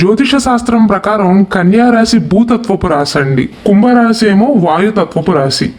జ్యోతిష శాస్త్రం ప్రకారం కన్యారాశి భూతత్వపు రాశి అండి. కుంభరాశి ఏమో వాయుతత్వపు రాశి.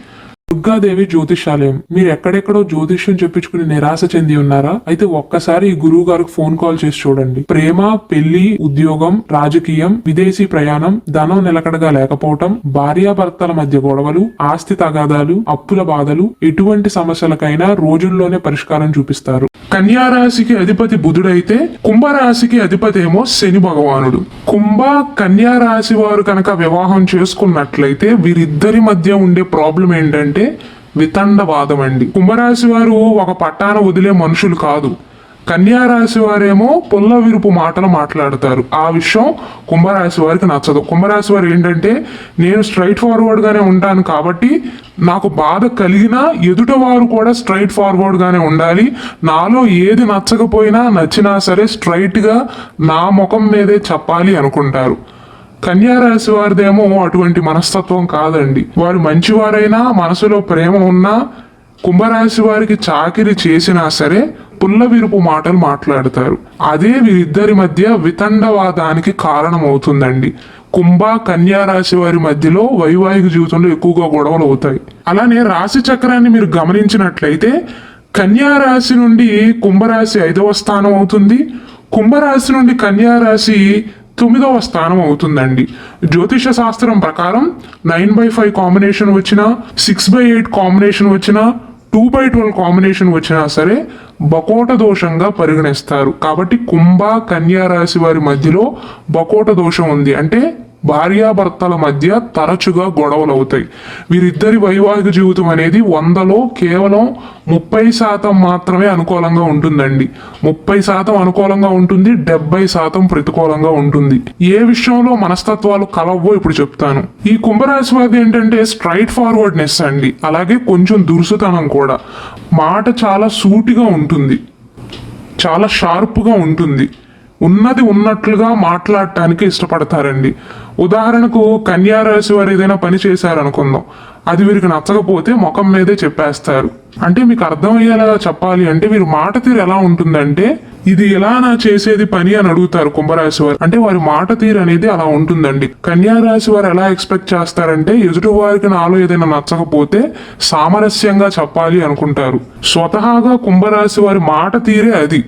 దుర్గాదేవి జ్యోతిషాలయం. మీరు ఎక్కడెక్కడో జ్యోతిష్యం చెప్పించుకుని నిరాశ చెంది ఉన్నారా? అయితే ఒక్కసారి ఈ గురువు గారికి ఫోన్ కాల్ చేసి చూడండి. ప్రేమ పెళ్ళి ఉద్యోగం రాజకీయం విదేశీ ప్రయాణం ధనం నిలకడగా లేకపోవటం భార్యాభర్తల మధ్య గొడవలు ఆస్తి తగాదాలు అప్పుల బాధలు ఎటువంటి సమస్యలకైనా రోజుల్లోనే పరిష్కారం చూపిస్తారు. కన్యా రాశికి అధిపతి బుధుడైతే కుంభరాశికి అధిపతి ఏమో శని భగవానుడు. కుంభ కన్యా రాశి వారు కనుక వివాహం చేసుకున్నట్లయితే వీరిద్దరి మధ్య ఉండే ప్రాబ్లం ఏంటంటే వితండవాదం అండి కుంభరాశి వారు ఒక పట్టాన వదిలే మనుషులు కాదు. కన్యారాశి వారేమో పుల్ల విరుపు మాటలు మాట్లాడతారు. ఆ విషయం కుంభరాశి వారికి నచ్చదు. కుంభరాశి వారు ఏంటంటే నేను స్ట్రైట్ ఫార్వర్డ్గానే ఉంటాను కాబట్టి నాకు బాధ కలిగినా ఎదుట వారు కూడా స్ట్రైట్ ఫార్వర్డ్గానే ఉండాలి. నాలో ఏది నచ్చకపోయినా నచ్చినా సరే స్ట్రైట్గా నా ముఖం మీదే చెప్పాలి అనుకుంటారు. కన్యారాశి వారిదేమో అటువంటి మనస్తత్వం కాదండి. వారు మంచివారైనా మనసులో ప్రేమ ఉన్నా కుంభరాశి వారికి చాకిరి చేసినా సరే పుల్ల విరుపు మాటలు మాట్లాడతారు. అదే వీరిద్దరి మధ్య వితండవాదానికి కారణమవుతుందండి. కుంభ కన్యా రాశి వారి మధ్యలో వైవాహిక జీవితంలో ఎక్కువగా గొడవలు అవుతాయి. అలానే రాశి చక్రాన్ని మీరు గమనించినట్లయితే కన్యా రాశి నుండి కుంభరాశి ఐదవ స్థానం అవుతుంది. కుంభరాశి నుండి కన్యా రాశి తొమ్మిదవ స్థానం అవుతుందండి. జ్యోతిష శాస్త్రం ప్రకారం నైన్ బై ఫైవ్ కాంబినేషన్ వచ్చినా సిక్స్ బై ఎయిట్ కాంబినేషన్ వచ్చినా టూ బై ట్వెల్వ్ కాంబినేషన్ వచ్చినా సరే బకోట దోషంగా పరిగణిస్తారు. కాబట్టి కుంభ కన్యా రాశి వారి మధ్యలో బకోట దోషం ఉంది. అంటే భార్యాభర్తల మధ్య తరచుగా గొడవలు అవుతాయి వీరిద్దరి వైవాహిక జీవితం అనేది వందలో కేవలం ముప్పై శాతం మాత్రమే అనుకూలంగా ఉంటుందండి. ముప్పై శాతం అనుకూలంగా ఉంటుంది డెబ్బై శాతం ప్రతికూలంగా ఉంటుంది. ఏ విషయంలో మనస్తత్వాలు కలవో ఇప్పుడు చెప్తాను. ఈ కుంభరాశి వారి ఏంటంటే స్ట్రైట్ ఫార్వర్డ్నెస్ అండి. అలాగే కొంచెం దురుసుతనం కూడా. మాట చాలా సూటిగా ఉంటుంది. చాలా షార్ప్గా ఉంటుంది. ఉన్నది ఉన్నట్లుగా మాట్లాడటానికి ఇష్టపడతారండి. ఉదాహరణకు కన్యారాశి వారు ఏదైనా పని చేశారనుకుందాం. అది వీరికి నచ్చకపోతే ముఖం మీదే చెప్పేస్తారు. అంటే మీకు అర్థమయ్యేలా చెప్పాలి అంటే వీరి మాట తీరు ఎలా ఉంటుందంటే ఇది ఎలా నా చేసేది పని అని అడుగుతారు కుంభరాశి వారు. అంటే వారి మాట తీరు అనేది అలా ఉంటుందండి. కన్యారాశి వారు ఎలా ఎక్స్పెక్ట్ చేస్తారంటే ఎదుటి వారికి నాలో ఏదైనా నచ్చకపోతే సామరస్యంగా చెప్పాలి అనుకుంటారు. స్వతహాగా కుంభరాశి వారి మాట తీరే అది.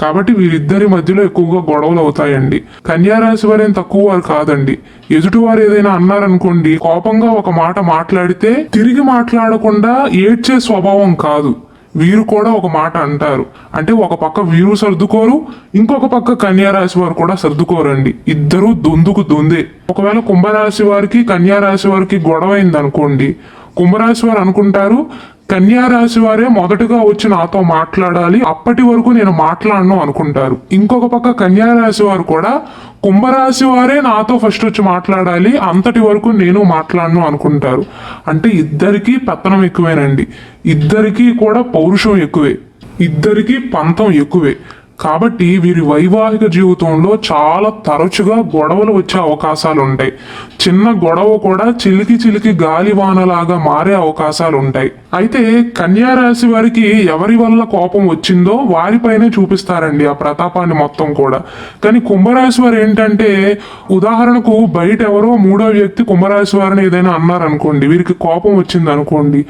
కాబట్టి వీరిద్దరి మధ్యలో ఎక్కువగా గొడవలు అవుతాయండి. కన్యారాశి వారేం తక్కువ వారు కాదండి. ఎదుటి వారు ఏదైనా అన్నారనుకోండి కోపంగా ఒక మాట మాట్లాడితే తిరిగి మాట్లాడకుండా ఏడ్చే స్వభావం కాదు. వీరు కూడా ఒక మాట అంటారు. అంటే ఒక పక్క వీరు సర్దుకోరు ఇంకొక పక్క కన్యారాశి వారు కూడా సర్దుకోరండి. ఇద్దరు దొందుకు దొందే. ఒకవేళ కుంభరాశి వారికి కన్యారాశి వారికి గొడవ అయింది అనుకోండి కుంభరాశి వారు అనుకుంటారు కన్యారాశి వారే మొదటగా వచ్చి నాతో మాట్లాడాలి అప్పటి వరకు నేను మాట్లాడను అనుకుంటారు. ఇంకొక పక్క కన్యారాశి వారు కూడా కుంభరాశి వారే నాతో ఫస్ట్ వచ్చి మాట్లాడాలి అంతటి వరకు నేను మాట్లాడను అనుకుంటారు. అంటే ఇద్దరికీ పతనం ఎక్కువేనండి. ఇద్దరికీ కూడా పౌరుషం ఎక్కువే. ఇద్దరికీ పంతం ఎక్కువే. కాబట్టి వీరి వైవాహిక జీవితంలో చాలా తరచుగా గొడవలు వచ్చే అవకాశాలు ఉంటాయి. చిన్న గొడవ కూడా చిలికి చిలికి గాలివానలాగా మారే అవకాశాలు ఉంటాయి. అయితే కన్యా రాశి వారికి ఎవరి వల్ల కోపం వచ్చిందో వారిపైనే చూపిస్తారండి ఆ ప్రతాపాన్ని మొత్తం కూడా. కానీ కుంభరాశి వారు ఏంటంటే ఉదాహరణకు బయట ఎవరో మూడో వ్యక్తి కుంభరాశి వారిని ఏదైనా అన్నారనుకోండి వీరికి కోపం వచ్చింది అనుకోండి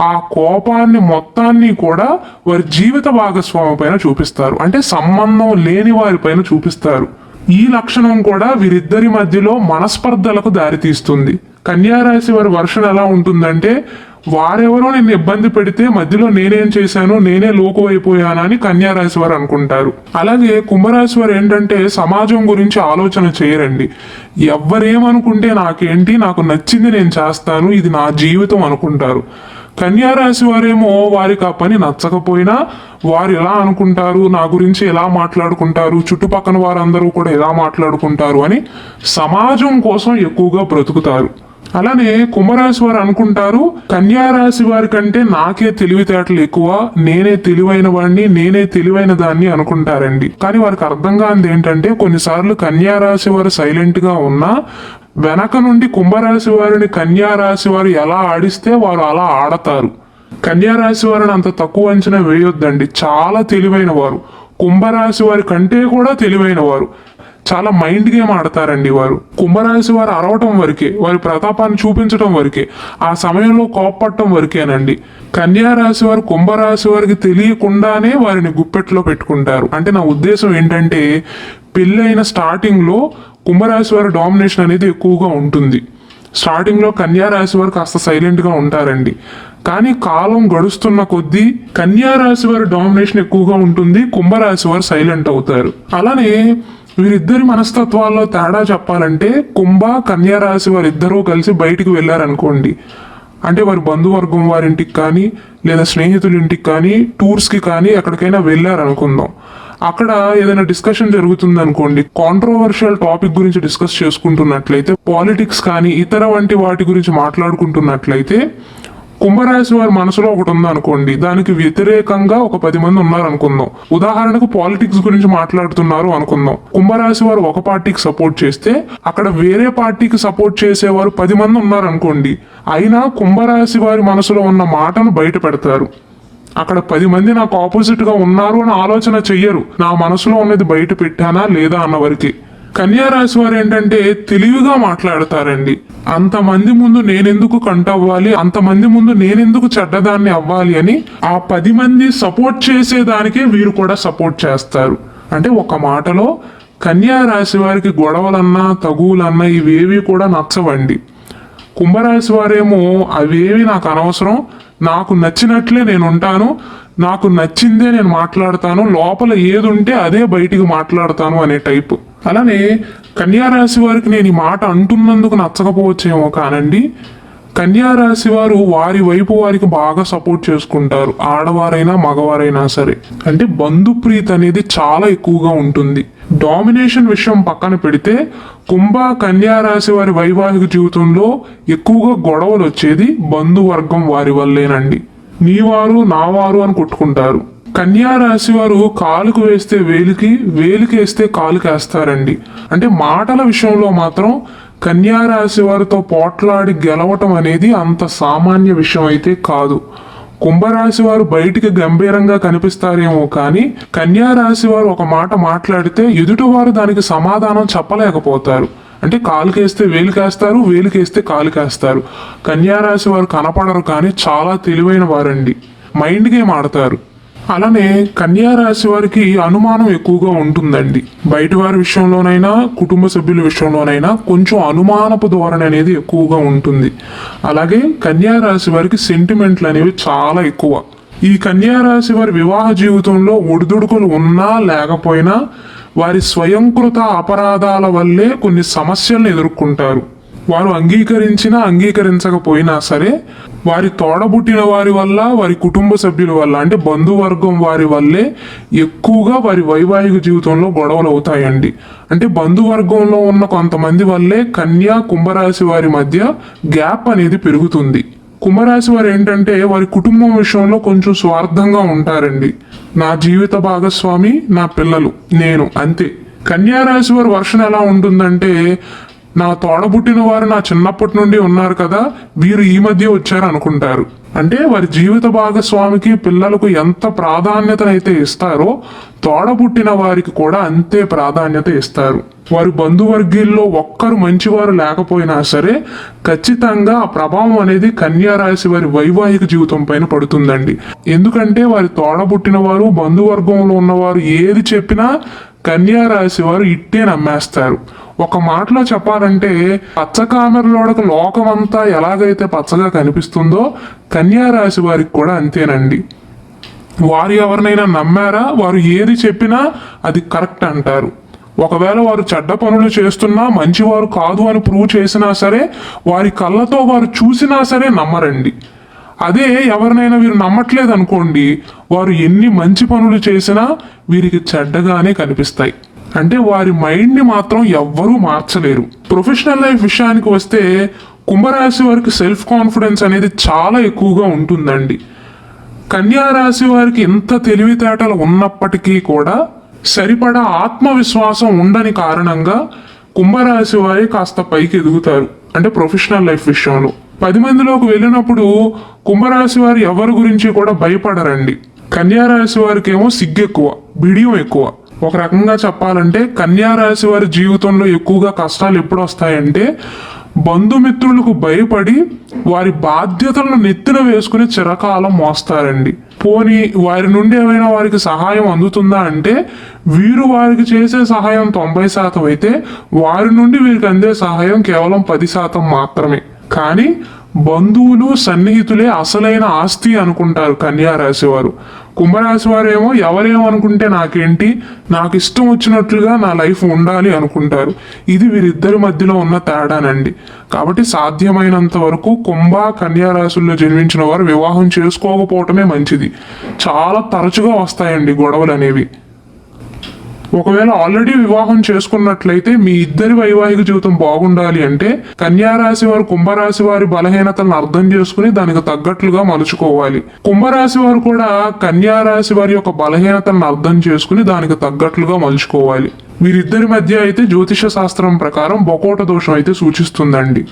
ఆ కోపాన్ని మొత్తాన్ని కూడా వారి జీవిత భాగస్వామి పైన చూపిస్తారు. అంటే సంబంధం లేని వారిపైన చూపిస్తారు. ఈ లక్షణం కూడా వీరిద్దరి మధ్యలో మనస్పర్ధలకు దారితీస్తుంది. కన్యారాశి వారి వర్షం ఎలా ఉంటుందంటే వారెవరో నిన్ను ఇబ్బంది పెడితే మధ్యలో నేనేం చేశానో నేనే లోకు అయిపోయానా అని కన్యారాశి వారు అనుకుంటారు. అలాగే కుంభరాశి వారు ఏంటంటే సమాజం గురించి ఆలోచన చేయరండి. ఎవరేమనుకుంటే నాకేంటి నాకు నచ్చింది నేను చేస్తాను ఇది నా జీవితం అనుకుంటారు. కన్యారాశి వారేమో వారికి ఆ పని నచ్చకపోయినా వారు ఎలా అనుకుంటారు నా గురించి ఎలా మాట్లాడుకుంటారు చుట్టుపక్కల వారందరూ కూడా ఎలా మాట్లాడుకుంటారు అని సమాజం కోసం ఎక్కువగా బ్రతుకుతారు. అలానే కుంభరాశి వారు అనుకుంటారు కన్యా రాశి వారి కంటే నాకే తెలివితేటలు ఎక్కువ నేనే తెలివైన వాడిని నేనే తెలివైన దాన్ని అనుకుంటారండి. కానీ వారికి అర్థం కానిది ఏంటంటే కొన్నిసార్లు కన్యా రాశి వారు సైలెంట్గా ఉన్నా వెనక నుండి కుంభరాశి వారిని కన్యా రాశి వారు ఎలా ఆడిస్తే వారు అలా ఆడతారు. కన్యా రాశి వారిని అంత తక్కువ అంచనా వేయొద్దండి. చాలా తెలివైన వారు. కుంభరాశి వారి కంటే కూడా తెలివైన వారు. చాలా మైండ్ గేమ్ ఆడతారండి వారు. కుంభరాశి వారు అరవటం వరకే వారి ప్రతాపాన్ని చూపించడం వరకే ఆ సమయంలో కోప్పట్టడం వరకేనండి. కన్యారాశి వారు కుంభరాశి వారికి తెలియకుండానే వారిని గుప్పెట్లో పెట్టుకుంటారు. అంటే నా ఉద్దేశం ఏంటంటే పెళ్ళైన స్టార్టింగ్లో కుంభరాశి వారి డామినేషన్ అనేది ఎక్కువగా ఉంటుంది. స్టార్టింగ్లో కన్యారాశి వారు కాస్త సైలెంట్గా ఉంటారండి. కానీ కాలం గడుస్తున్న కొద్దీ కన్యారాశి వారి డామినేషన్ ఎక్కువగా ఉంటుంది కుంభరాశి వారు సైలెంట్ అవుతారు. అలానే వీరిద్దరి మనస్తత్వాల్లో తేడా చెప్పాలంటే కుంభ కన్యారాశి వారిద్దరూ కలిసి బయటికి వెళ్ళారనుకోండి. అంటే వారి బంధువర్గం వారింటికి కానీ లేదా స్నేహితుల ఇంటికి కానీ టూర్స్కి కానీ ఎక్కడికైనా వెళ్ళారనుకుందాం. అక్కడ ఏదైనా డిస్కషన్ జరుగుతుంది అనుకోండి కాంట్రోవర్షియల్ టాపిక్ గురించి డిస్కస్ చేసుకుంటున్నట్లయితే పాలిటిక్స్ కానీ ఇతర వంటి వాటి గురించి మాట్లాడుకుంటున్నట్లయితే కుంభరాశి వారి మనసులో ఒకటి ఉందనుకోండి దానికి వ్యతిరేకంగా ఒక పది మంది ఉన్నారు అనుకుందాం. ఉదాహరణకు పాలిటిక్స్ గురించి మాట్లాడుతున్నారు అనుకుందాం. కుంభరాశి వారు ఒక పార్టీకి సపోర్ట్ చేస్తే అక్కడ వేరే పార్టీకి సపోర్ట్ చేసేవారు పది మంది ఉన్నారు అనుకోండి. అయినా కుంభరాశి వారి మనసులో ఉన్న మాటను బయట పెడతారు. అక్కడ పది మంది నాకు ఆపోజిట్గా ఉన్నారు అని ఆలోచన చెయ్యరు. నా మనసులో ఉన్నది బయట పెట్టానా లేదా అన్న వరకే. కన్యా రాశి వారు ఏంటంటే తెలివిగా మాట్లాడతారండి. అంతమంది ముందు నేనెందుకు కంటవ్వాలి అంతమంది ముందు నేనెందుకు చెడ్డదాన్ని అవ్వాలి అని ఆ పది మంది సపోర్ట్ చేసేదానికే వీరు కూడా సపోర్ట్ చేస్తారు. అంటే ఒక మాటలో కన్యా రాశి వారికి గొడవలన్నా తగువులన్నా ఇవేవి కూడా నచ్చవండి. కుంభరాశి వారేమో అవేవి నాకు అనవసరం నాకు నచ్చినట్లే నేను ఉంటాను నాకు నచ్చిందే నేను మాట్లాడతాను లోపల ఏది ఉంటే అదే బయటికి మాట్లాడతాను అనే టైపు. అలానే కన్యారాశి వారికి నేను ఈ మాట అంటున్నందుకు నచ్చకపోవచ్చేమో కానండి. కన్యారాశి వారు వారి వైపు వారికి బాగా సపోర్ట్ చేసుకుంటారు. ఆడవారైనా మగవారైనా సరే. అంటే బంధుప్రీతి అనేది చాలా ఎక్కువగా ఉంటుంది. డామినేషన్ విషయం పక్కన పెడితే కుంభ కన్యారాశి వారి వైవాహిక జీవితంలో ఎక్కువగా గొడవలు వచ్చేది బంధువర్గం వారి వల్లేనండి. నీవారు నావారు అని కొట్టుకుంటారు. కన్యా రాశి వారు కాలుకు వేస్తే వేలికి వేలికి వేస్తే కాలుకి వేస్తారండి. అంటే మాటల విషయంలో మాత్రం కన్యా రాశి వారితో పోట్లాడి గెలవటం అనేది అంత సామాన్య విషయం అయితే కాదు. కుంభరాశి వారు బయటికి గంభీరంగా కనిపిస్తారేమో కానీ కన్యా రాశి వారు ఒక మాట మాట్లాడితే ఎదుటివారు దానికి సమాధానం చెప్పలేకపోతారు. అంటే కాలుకేస్తే వేలికేస్తారు వేలికేస్తే కాలుకేస్తారు కన్యా రాశి వారు కనపడరు కానీ చాలా తెలివైన వారండి. మైండ్ గేమ్ ఆడతారు. అలానే కన్యా రాశి వారికి అనుమానం ఎక్కువగా ఉంటుందండి. బయట వారి విషయంలోనైనా కుటుంబ సభ్యుల విషయంలోనైనా కొంచెం అనుమానపు ధోరణి అనేది ఎక్కువగా ఉంటుంది. అలాగే కన్యా రాశి వారికి సెంటిమెంట్లు అనేవి చాలా ఎక్కువ. ఈ కన్యా రాశి వారి వివాహ జీవితంలో ఒడిదుడుకులు ఉన్నా లేకపోయినా వారి స్వయంకృత అపరాధాల వల్లే కొన్ని సమస్యలను ఎదుర్కొంటారు. వారు అంగీకరించినా అంగీకరించకపోయినా సరే వారి తోడబుట్టిన వారి వల్ల వారి కుటుంబ సభ్యుల వల్ల అంటే బంధువర్గం వారి వల్లే ఎక్కువగా వారి వైవాహిక జీవితంలో గొడవలు అవుతాయండి. అంటే బంధువర్గంలో ఉన్న కొంతమంది వల్లే కన్యా కుంభరాశి వారి మధ్య గ్యాప్ అనేది పెరుగుతుంది. కుంభరాశి వారు ఏంటంటే వారి కుటుంబం విషయంలో కొంచెం స్వార్థంగా ఉంటారండి. నా జీవిత భాగస్వామి నా పిల్లలు నేను అంతే. కన్యా రాశి వారి వర్షం ఎలా ఉంటుందంటే నా తోడబుట్టిన వారు నా చిన్నప్పటి నుండి ఉన్నారు కదా వీరు ఈ మధ్య వచ్చారు అనుకుంటారు అంటే వారి జీవిత భాగస్వామికి పిల్లలకు ఎంత ప్రాధాన్యతనైతే ఇస్తారో తోడబుట్టిన వారికి కూడా అంతే ప్రాధాన్యత ఇస్తారు. వారి బంధువర్గీల్లో ఒక్కరు మంచివారు లేకపోయినా సరే ఖచ్చితంగా ఆ ప్రభావం అనేది కన్యారాశి వారి వైవాహిక జీవితం పైన పడుతుందండి. ఎందుకంటే వారి తోడబుట్టిన వారు బంధువర్గంలో ఉన్నవారు ఏది చెప్పినా కన్యా రాశి వారు ఇట్టే నమ్మేస్తారు. ఒక మాటలో చెప్పాలంటే పచ్చకామెరలోడక లోకమంతా ఎలాగైతే పచ్చగా కనిపిస్తుందో కన్యా రాశి వారికి కూడా అంతేనండి. వారు ఎవరినైనా నమ్మారా? వారు ఏది చెప్పినా అది కరెక్ట్ అంటారు. ఒకవేళ వారు చెడ్డ పనులు చేస్తున్నా మంచివారు కాదు అని ప్రూవ్ చేసినా సరే వారి కళ్ళతో వారు చూసినా సరే నమ్మరండి. అదే ఎవరినైనా వీరు నమ్మట్లేదు అనుకోండి వారు ఎన్ని మంచి పనులు చేసినా వీరికి చెడ్డగానే కనిపిస్తాయి. అంటే వారి మైండ్ని మాత్రం ఎవ్వరూ మార్చలేరు. ప్రొఫెషనల్ లైఫ్ విషయానికి వస్తే కుంభరాశి వారికి సెల్ఫ్ కాన్ఫిడెన్స్ అనేది చాలా ఎక్కువగా ఉంటుందండి. కన్యారాశి వారికి ఎంత తెలివితేటలు ఉన్నప్పటికీ కూడా సరిపడా ఆత్మవిశ్వాసం ఉండని కారణంగా కుంభరాశి వారి కాస్త పైకి ఎదుగుతారు అంటే ప్రొఫెషనల్ లైఫ్ విషయంలో. పది మందిలోకి వెళ్ళినప్పుడు కుంభరాశి వారు ఎవరి గురించి కూడా భయపడరండి. కన్యారాశి వారికి ఏమో సిగ్గు ఎక్కువ బిడియం ఎక్కువ. ఒక రకంగా చెప్పాలంటే కన్యారాశి వారి జీవితంలో ఎక్కువగా కష్టాలు ఎప్పుడు వస్తాయంటే బంధుమిత్రులకు భయపడి వారి బాధ్యతలను నెత్తిన వేసుకుని చిరకాలం మోస్తారండి. పోని వారి నుండి ఏమైనా వారికి సహాయం అందుతుందా అంటే వీరు వారికి చేసే సహాయం తొంభై శాతం అయితే వారి నుండి వీరికి అందే సహాయం కేవలం పది శాతం మాత్రమే. కానీ బంధువులు సన్నిహితులే అసలైన ఆస్తి అనుకుంటారు కన్యారాశి వారు కుంభరాశి వారు ఏమో ఎవరేమనుకుంటే నాకేంటి నాకు ఇష్టం వచ్చినట్లుగా నా లైఫ్ ఉండాలి అనుకుంటారు. ఇది వీరిద్దరి మధ్యలో ఉన్న తేడానండి. కాబట్టి సాధ్యమైనంత వరకు కుంభ కన్యా రాశుల్లో జన్మించిన వారు వివాహం చేసుకోకపోవటమే మంచిది. చాలా తరచుగా వస్తాయండి గొడవలు అనేవి ఒకవేళ ఆల్రెడీ వివాహం చేసుకున్నట్లయితే మీ ఇద్దరి వైవాహిక జీవితం బాగుండాలి అంటే కన్యా రాశి వారు కుంభరాశి వారి బలహీనతలను అర్థం చేసుకుని దానికి తగ్గట్లుగా మలుచుకోవాలి. కుంభరాశి వారు కూడా కన్యా రాశి వారి యొక్క బలహీనతలను అర్థం చేసుకుని దానికి తగ్గట్లుగా మలుచుకోవాలి. వీరిద్దరి మధ్య అయితే జ్యోతిష శాస్త్రం ప్రకారం బొకోట దోషం అయితే సూచిస్తుందండి.